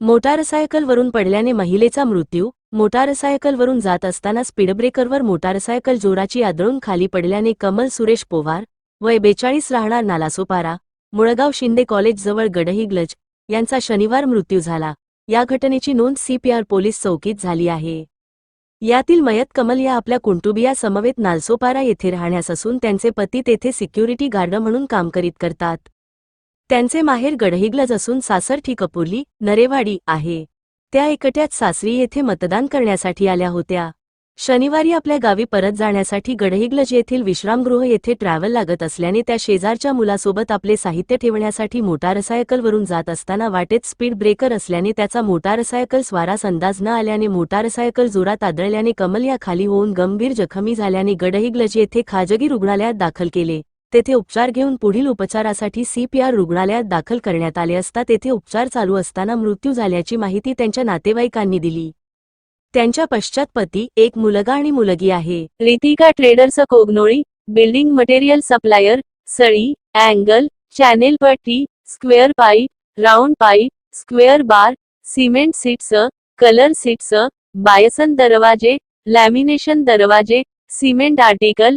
मोटारसायकलवरून पडल्याने महिलेचा मृत्यू मोटारसायकलवरून जात असताना स्पीडब्रेकरवर मोटारसायकल जोराची आदळून खाली पडल्याने कमल सुरेश पोवार वय बेचाळीस राहणार नालासोपारा मुळगाव शिंदे कॉलेजजवळ गडहिग्लज यांचा शनिवार मृत्यू झाला. या घटनेची नोंद सीपीआर पोलीस चौकीत झाली आहे. यातील मयत कमल या आपल्या कुंटुबिया समवेत नालसोपारा येथे राहण्यास असून त्यांचे पती तेथे सिक्युरिटी गार्ड म्हणून काम करीत करतात. त्यांचे माहेर गडहिग्लज असून सासर कपुर्ली नरेवाडी आहे. त्या एकट्यात सासरी येथे मतदान करण्यासाठी आल्या होत्या. शनिवारी आपल्या गावी परत जाण्यासाठी गडहिग्लज येथील विश्रामगृह येथे ट्रॅव्हल लागत असल्याने त्या शेजारच्या मुलासोबत आपले साहित्य ठेवण्यासाठी मोटारसायकलवरून जात असताना वाटेत स्पीड ब्रेकर असल्याने त्याचा मोटारसायकल स्वारास अंदाज न आल्याने मोटारसायकल जोरात आदळल्याने कमल या खाली होऊन गंभीर जखमी झाल्याने गडहिग्लज येथे खाजगी रुग्णालयात दाखल केले. तेथे उपचार घेऊन पुढील उपचारासाठी सीपीआर रुग्णालयात दाखल करण्यात आले असता तेथे उपचार चालू असताना मृत्यू झाल्याची माहिती त्यांच्या नातेवाईकांनी दिली. त्यांच्या पश्चात पती एक मुलगा आणि मुलगी आहे. Ritika traders Kognoli building material supplier सळी angle channel पट्टी square pipe round pipe square bar cement sheets colour sheets Bison दरवाजे लॅमिनेशन दरवाजे सिमेंट आर्टिकल